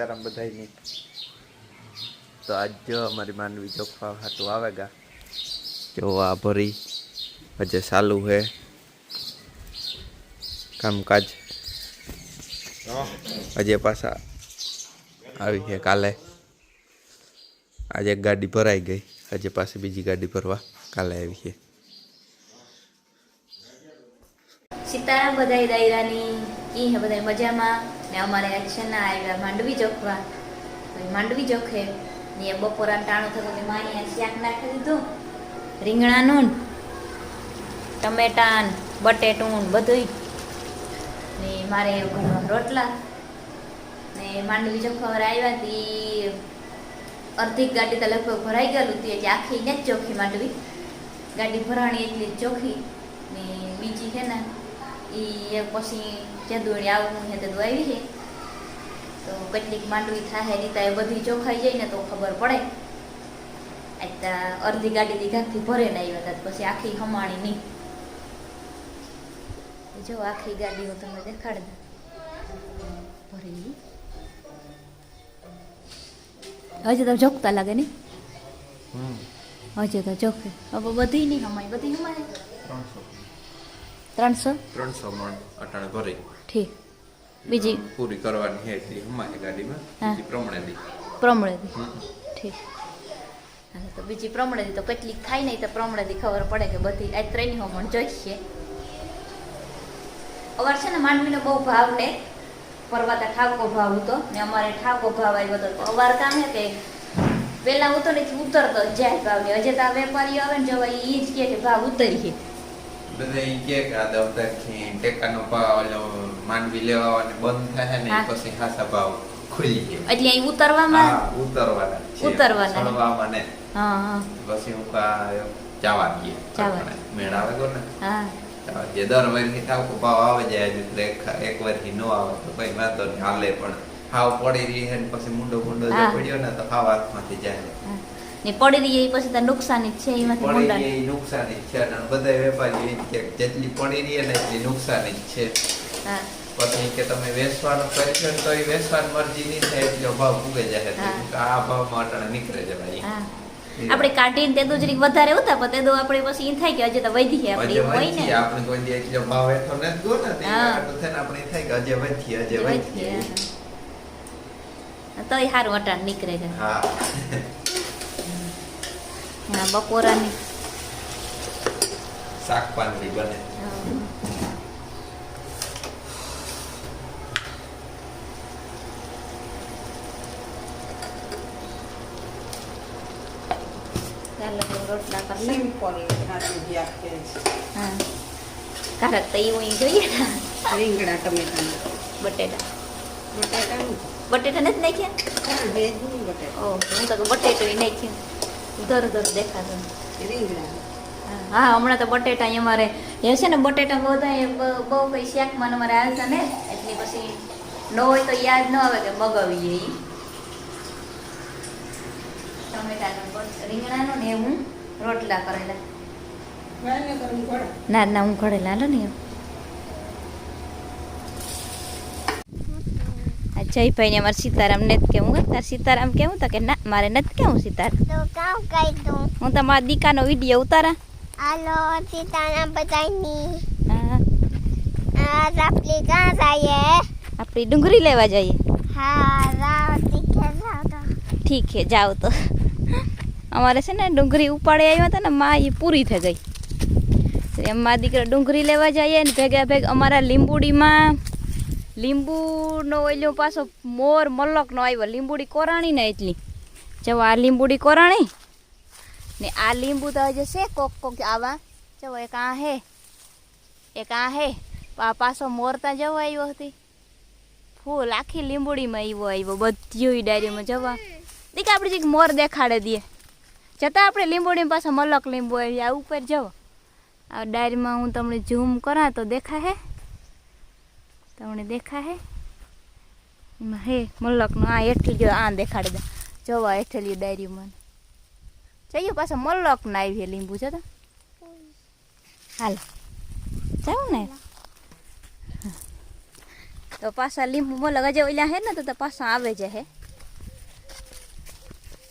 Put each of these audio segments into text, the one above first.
રામ સીતારામ બધાની તો આજ જો અમારી માનવી જોખવા હાટું આવે ગા જો આ ભરી. હજે ચાલુ હે. કામકાજ. હજે પાછા આવી છે કાલે. આજે એક ગાડી ભરાઈ ગઈ. હજે પાછી બીજી ગાડી ભરવા કાલે આવી છે સીતારામ બધાય દાયરાની ઈ હે બધાય મજામાં? ને અમારે એક્શનના આવ્યા માંડવી ચોખવા. માંડવી ચોખે ને બપોરા ટાણું થતું કે માની શાક નાખી દીધું રીંગણાનું ટમેટાન બટેટું બધુંય. ને મારે ઘરમાં રોટલા. ને માંડવી જોખવા આવ્યા તી, અડધી ગાડી તો લગભગ ભરાઈ ગયેલું હતી એટલે આખી ને જ ચોખ્ખી માંડવી. ગાડી ભરાણી એટલી ચોખ્ખી ને બીજી છે ને એ પછી જદુડી આવું છે તે આવી છે. તો કેટલીક માંડવી થાય રીતા એ બધી ચોખાઈ જાય ને તો ખબર પડે. આટલા અડધી ગાડી દીઘાથી ભરે ને આવ્યા હતા પછી આખી હમાણી નહીં જો આખી ગાડીઓ તમે દેખાડ ભરેલી. હજી તો જોખતા લાગે ને હજી તો જોખે. હવે બધી નહીં હમાય બધી હમાય. ત્રણસો? ત્રણસો મણ અટાણ ભરી. ઠીક. બીજી? પૂરી કરવાની છે એટલી હમાય ગાડીમાં. હા. બીજી પ્રમાણે દી પ્રમળેદી હમ. ઠીક. તો બીજી પ્રમળેદી તો કેટલીક થાય નહીં તો પ્રમળેદી ખબર પડે કે બધી આ ત્રણની હોમણ જોઈશે. અવાર છે ને માંડવીનો બહુ ભાવ ને પરવાતા ઠાકો ભાવ હતો ને અમારે ઠાકો ભાવ આવ્યો હતો તો અવાર કામ હે કે પેલા ઉતરે ઉતરતો જ જાય ભાવ ને. હજે તો આ વેપારીઓ આવે ને જવા એ જ કહે કે ભાવ ઉતરીએ. બધા ઈ કે આ દફતરથી ટેકાનો ભાવ ઓલો માંડવી લેવાને બંધ થાય ને પછી હાસા ભાવ ખુલી ગયો. એટલે અહીં ઉતરવામાં? હા ઉતરવાના ઉતરવાના. ચડવામાં ને હા હા. પછી હું જવા દઈએ. જવા. મેળ આવે ગયો ને હા જે. દર વર્ષથી ઠાકો ભાવ આવે જાય એક- વર્ષથી નો આવે તો કઈ વાંધો નહીં હાલે પણ. હાવ પડી રહી છે પછી મુંડો મુંડો જો પડ્યો ને તો હાવ હાથમાંથી જાય. હા. ને પડી રહી એ પછી તો નુકસાન જ છે એમાંથી પડી રહી એ નુકસાની જ છે અને બધા વેપારી ઈ કે જેટલી પડી રહી ને એટલી નુકસાની જ છે. હા. પછી કે તમે વેચવાનું પ્રયત્ન ને તો એ વેચવાની મરજી નહીં થાય એટલો ભાવ ઉગે જાય આ ભાવમાં અટાણે નીકળે છે ભાઈ. હા. આપણે કાઢીને તે દૂધ વધારે હોતા પણ તે દો આપણે પછી ઈ થાય કે હજી તો વધી છે આપણે હોય ને. આપણે કોઈ દી એટલો ભાવ હેઠો નથી ગયો ને તે થઈને આપણે થાય કે હજે વધી હજે વધી, તો એ તોય સારું અટાણ નીકળે છે. હા. હા બપોરાની શાક પાંદડી બને હા. ચાલો તો રોટલા કરી લઈએ. સિમ્પલ નાખી આપે હા કારક બટેટા નથી નાખ્યા? ઓહ હું તો બટેટો નાખ્યું. ધર ધર દેખાતો. હા હમણાં તો બટેટા અમારે એ છે ને બટેટા બધા એ બહુ કઈ શાકમાં અમારે આવતા ને એટલે પછી ન હોય તો યાદ ન આવે કે મગાવીએ ઈ. ટમેટાનો રીંગણાનો ને હું રોટલા કરેલા. ના ના હું ઘડેલા હાલો ને એમ. જયભાઈ ને અમારે સીતારામ ને કેવું હે? તાર સીતારામ કેવું તો કે ના મારે નથી કેવું સીતારામ હું તમારા દીકાનો વીડિયો ઉતારા હાલો સીતારામ બધાની હા આ આપલી ક્યાં જઈએ આપણી ડુંગળી લેવા જઈએ હા ઠીક છે જાઓ તો અમારે છે ને ડુંગળી ઉપાડે આવ્યા હતા ને માં એ પૂરી થઈ ગઈ એમ માં દીકરા ડુંગળી લેવા જઈએ ને ભેગા ભેગ અમારા લીંબુડીમાં લીંબુનો ઓલ્યો પાછો મોર મલ્લકનો આવ્યો. લીંબુડી કોરાણી ને એટલી. જવો આ લીંબુડી કોરાણી ને આ લીંબુ તો હજુ છે કોક કોક આવા. જવો એક આ હે, એક આ હે. આ પાછો મોર ત્યાં જવો આવ્યો હતી ફૂલ આખી લીંબુડીમાં આવ્યો આવ્યો બધી ડાયરીમાં જવા. દીકા આપણે જે મોર દેખાડે દઈએ જતાં આપણે લીંબુડીમાં પાછા મલક લીંબુ આવી આ ઉપર જવો. આ ડાયરીમાં હું તમને ઝૂમ કરા તો દેખા હે તમને દેખા હે? એમાં હે મલ્લકનો આ હેઠલી આ દેખાડી દે. જવા હેઠલી ડાયરીમાં જઈએ પાછા મલ્લક ના આવી લીંબુ છે તો. હાલ. જાઉં ને? તો પાછા લીંબુ મલક હજે ઓલા હે ને, તો પાછા આવે છે હે.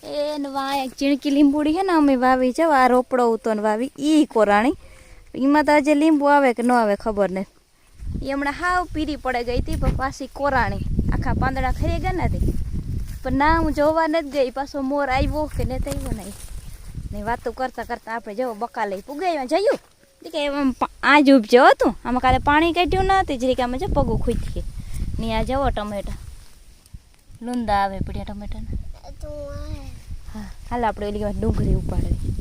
એને ને વા એક ચીણકી લીંબુડી હે ને અમે વાવી છે આ રોપડો ઉતો ને વાવી, ઈ કોરાણી. એમાં તો હજે લીંબુ આવે કે ન આવે ખબર નહીં એ હમણાં હાવ પીરી પડે ગઈ હતી પણ પાછી કોરાણી. આખા પાંદડા ખરી ગયા નથી પણ ના હું જોવા નથી ગઈ. પાછો મોર આવ્યો કે ને થયો નહીં. ને વાતો કરતાં કરતાં આપણે જવો બકા લઈ પુગાઈ જયું? કે એમ આજ ઉપજ્યો ઉપજો હતું. આમાં કાલે પાણી કાઢ્યું ન હતી જરીક આમાં જો પગું ખૂચી ને આ જવો ટમેટા. લુંદા આવે પડ્યા ટમેટાના. હા હાલ આપણે ઓલી વાત ડુંગળી ઉપાડવી.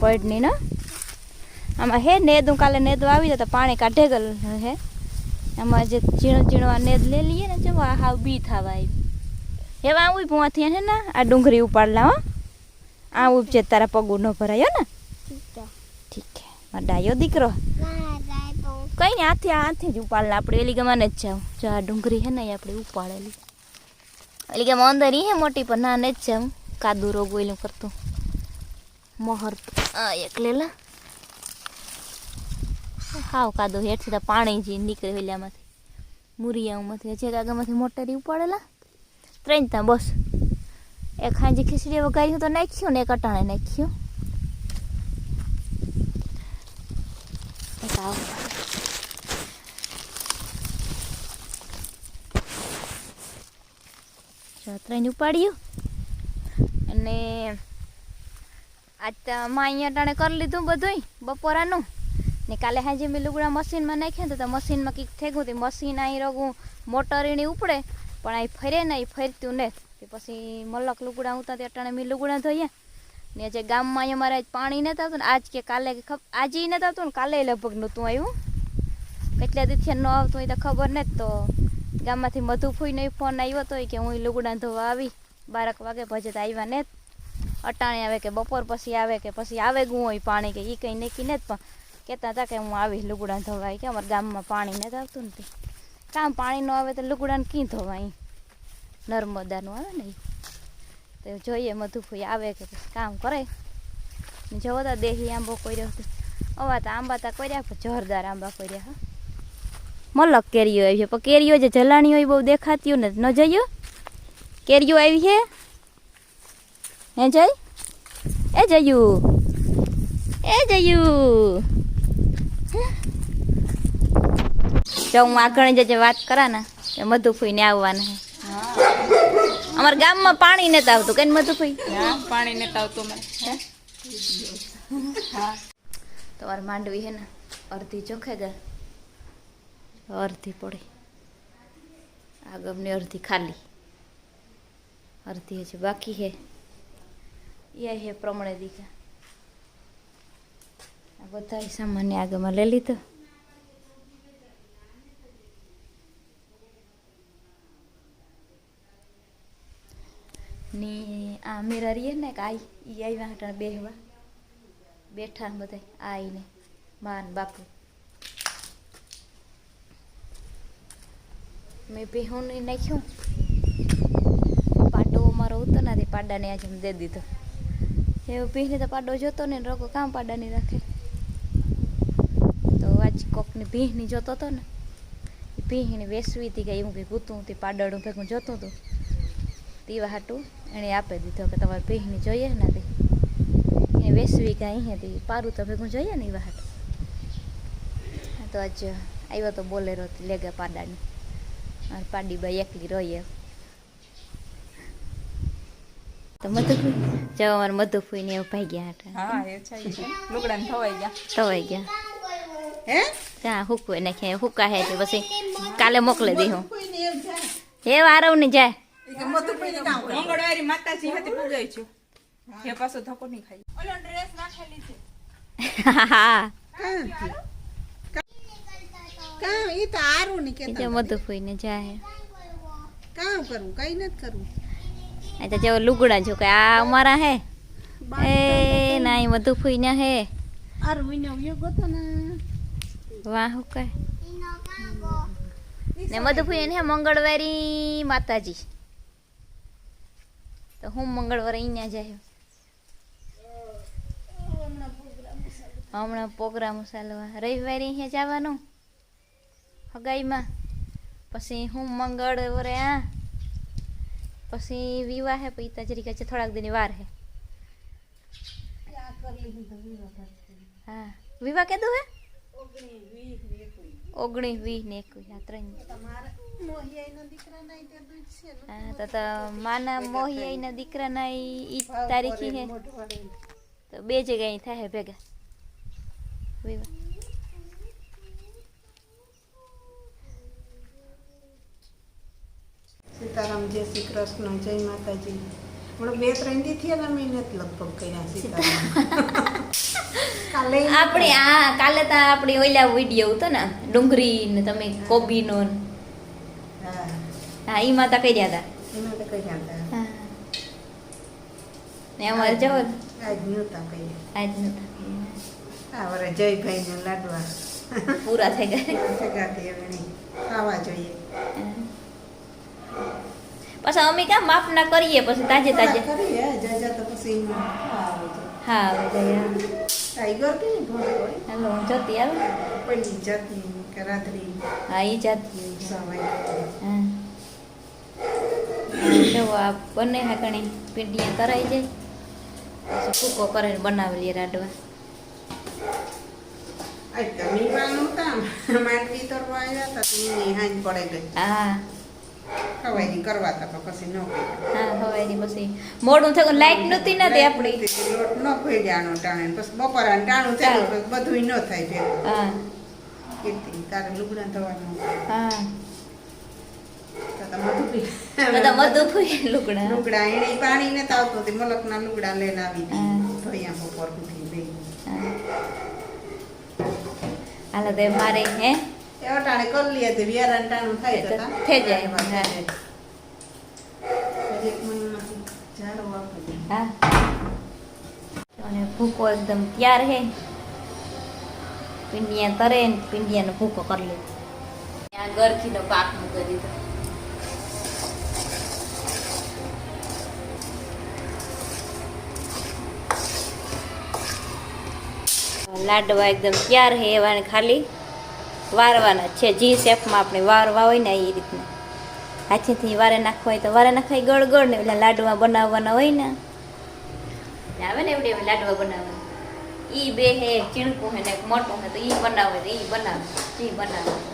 પડની ના? આમાં હે નેદું કાલે નેદું આવી જતા પાણી કાઢે ગયેલ હે. આમાં જે ઝીણો ઝીણવા નેદ લઈ લઈએ ને જો હાવ બી થવા આવી. એવા આવું ભૂવાથી હે ને, આ ડુંગળી ઉપાડલા હો. આ ઉપજે તારા પગું ન ભરાયો ને. ઠીક છે ડાયો દીકરો. કઈ નહીં હાથે હાથે જ ઉપાડલા. આપણે એલી ગમાને જ જાઉં. જો, આ ડુંગળી હે ને આપણે ઉપાડેલી. એલી કે અંદર હે મોટી, પણ ના, ને જ જાઉં. કાદુ રોગ ઓઈલું કરતું. મોહર, આ એક લેલા હાવ કાદો હેઠથી તો પાણી જે નીકળે વેલામાંથી મુરિયામાંથી હજી કાગામાંથી મોટરી ઉપાડેલા. ત્રણ ત્યાં બસ. એક ખાંજી ખીચડી વગાડ્યું તો નાખ્યું ને એક અટાણે નાખ્યું. ત્રણ ઉપાડ્યું. અને આજમાં અહીંયા અટાણે કરી લીધું બધું બપોરાનું. ને કાલે હાજી મેં લુગડા મશીનમાં નાખ્યા ને તો મશીનમાં કંઈક થઈ ગયું મશીન અહીં રગું, મોટર એની ઉપડે, પણ અહીં ફરે ને એ ફરતું ને. પછી મલક લુગડા ઉતા અટાણે મેં લુગડા ધોઈએ ને જે ગામમાં અમારે મારે પાણી નથી આવતું ને આજ કે કાલે આજે નથી આવતું ને કાલે લગભગ નહોતું આવ્યું કેટલા દિવસે ન આવતું હોય તો ખબર ને તો ગામમાંથી મધુ ફૂઈને ફોન આવ્યો હતો કે હું લુગડા ધોવા આવી. બારક વાગે ભજે તો આવ્યા ને અટાણે આવે કે બપોર પછી આવે કે પછી આવે ગું હોય પાણી કે એ કંઈ નક્કી જ પણ કહેતા હતા કે હું આવી લુગડા ધોવાય કે અમારા ગામમાં પાણી નથી આવતું ને કામ પાણી ન આવે તો લુગડાને કી ધોવાય? નર્મદાનું આવે ને. તો જોઈએ મધુફુઈ આવે કે કામ કરે. જોવો તો દેહી આંબો કર્યો અવા તો આંબા તા કર્યા, પણ જોરદાર આંબા કર્યા, હા. મલક કેરીઓ આવી છે. પણ કેરીઓ જે જલાણી હોય બહુ દેખાતી ને, ન જઈએ? કેરીઓ આવી છે? હે જય? એ જયું. એ જયું. જો હું આગળ જે વાત કરા ને કે મધુફુઈને આવવાના હે. અમારા ગામમાં પાણી નતા આવતું કઈ મધુફુઈ? હા પાણી નતા આવતું મને તમારે માંડવી હે ને અડધી ચોખે ગર અડધી પડી આ ગમની અડધી ખાલી. અડધી હજી બાકી હે. એ હે પ્રમાણે દીધા. આ બધા સામાન્ય આગળમાં લઈ લીધો. ની આ મેરા રહીએ ને કે આઈ એ આવ્યા હતા બેહવા. બેઠા બધા આઈને માન બાપુ. મેં ભેહું નાખ્યું. પાડો અમારો ઉતો નથી પાડાને આજે દે દીધો. એવું ભીને તો પાડો જોતો ને રોકો કામ પાડાની રાખે. તો આજ કોકની ભીહની જોતો હતો ને એ વેસવી હતી કે એવું કંઈ પૂતું તે પાડડું ભેગું જોતું હતું. તેવા હાટું એણે આપી દીધો કે તમારે ભીહની જોઈએ ને તે? એ વેસવી કાંઈ અહીંયાથી પારું તો ભેગું જોઈએ ને એવા હાટું તો આજ આવ્યો તો બોલેરો લેગા પાડાની. મારી પાડી બાઈ એકલી રોઈએ. તો મધુફુઈ? જો અમારે મધુફુઈ ને એવું ભાઈ ગયા હતા હા એ છે લુગડા ને થવાઈ ગયા. ગયા. હે? ત્યાં હુકવે નાખે હુકા હે તે પછી કાલે મોકલી દઈ હું હે વારવ ને જાય. મંગળવારી માતાજી હતી પૂજાઈ છું. એ પાછો ધક્કો નહીં ખાઈ ઓલો ડ્રેસ નાખેલી છે. કામ ઈ તો હારું નહીં એ કેતા જો મધુફુઈ જાય. કામ કરવું કઈ નથી કરવું આ તો જેવો લુગડા જો કે આ અમારા હે. એ ના હે. હારું વિનો યોગ હે ને. વાહ હુકાય ને મધુફુઈ ને મંગળવારી માતાજી. તો હું મંગળવારે અહીંયા જાય હમણાં પ્રોગ્રામ ચાલવા. રવિવારે અહીંયા જવાનું. હગાઈમાં. પછી હું મંગળ વરે આ. પછી વિવાહ હે, પછી ત્યાં જરીક હજી થોડાક દિનની વાર હે. હા. વિવાહ કીધું હે? ઓગણીસ, વીસ ને એકવીસ. આ ત્રણ. હા તો માના મોહિયાઈના દીકરાના ઈ ઈ જ તારીખી હે. તો બે જગ્યાએ થાય ભેગા. વિવાહ. સીતારામ જય શ્રી કૃષ્ણ જય માતાજી. હમણાં બે ત્રણ દી થયા ને અમે નથી લગભગ કર્યા સીતારામ. કાલે આપણે આ કાલે તો આપણી ઓલા વીડિયો હતો ને ડુંગરી ને તમે કોબીનો ને. હા ઈ માતા કહી કર્યા હતા હતા ને અમારે જવો આજ નહોતા કર્યા. આજ નતા કર્યા. આ વરે જયભાઈને લાડવા. પૂરા થઈ ગયા. જગાતી હવે નહીં. ખાવા જોઈએ. પછી અમે કામ માપના કરીએ પછી તાજે તાજે. કરીએ જાજા તો પછી હા ટાઈગર કે હાલો હું જતી આવે. પણ જતી રાત્રિ હા એ જાતી સવાય હા. જો આ બંને હાકણી પીંડિયા કરાઈ જાય પછી ફૂકો કરીને બનાવી લઈએ રાડવા મોડું થયું લાઈટ નહોતી ને તે આપણી. લોટ ન ભેડ્યાનો ટાણે. પછી બપોરા ટાણું થયું બધું ન થાય હા. તારે લુગડા થવાનું હા. બધું પી બધા મધુ ફૂઈ લુગડા લુગડા એને પાણી ને આવતું હતી મલકના લુગડા લઈને આવી હા. બપોર સુધી બે હાલો તે મારે હે. એ અટાણે કરી લઈએ તો વિયારાને ટાણું થાય તો થઈ જાય, હા. થઈ જાય. હજી એક મહિનામાંથી ઝાડો આપી દે. હા. અને ભૂકો એકદમ તૈયાર હે. પિંડિયા તરે ને પીંડિયાનો ભૂકો કરી લે. ત્યાં ગરખીનો પાક મૂકી દીધો લાડવા એકદમ તૈયાર હે એવાને ખાલી વારવાના છે. જી શેપમાં આપણે વારવા હોય ને એ રીતના. હાથેથી વારે નાખવા હોય તો વારે નાખાય ગળ ગળ ને પેલા લાડવા બનાવવાના હોય ને. આવે ને એવડે લાડવા બનાવવાના. ઈ બે હે, ચીણકું હે ને એક મોટું હે તો ઈ બનાવે તો ઈ બનાવે ઈ બનાવે.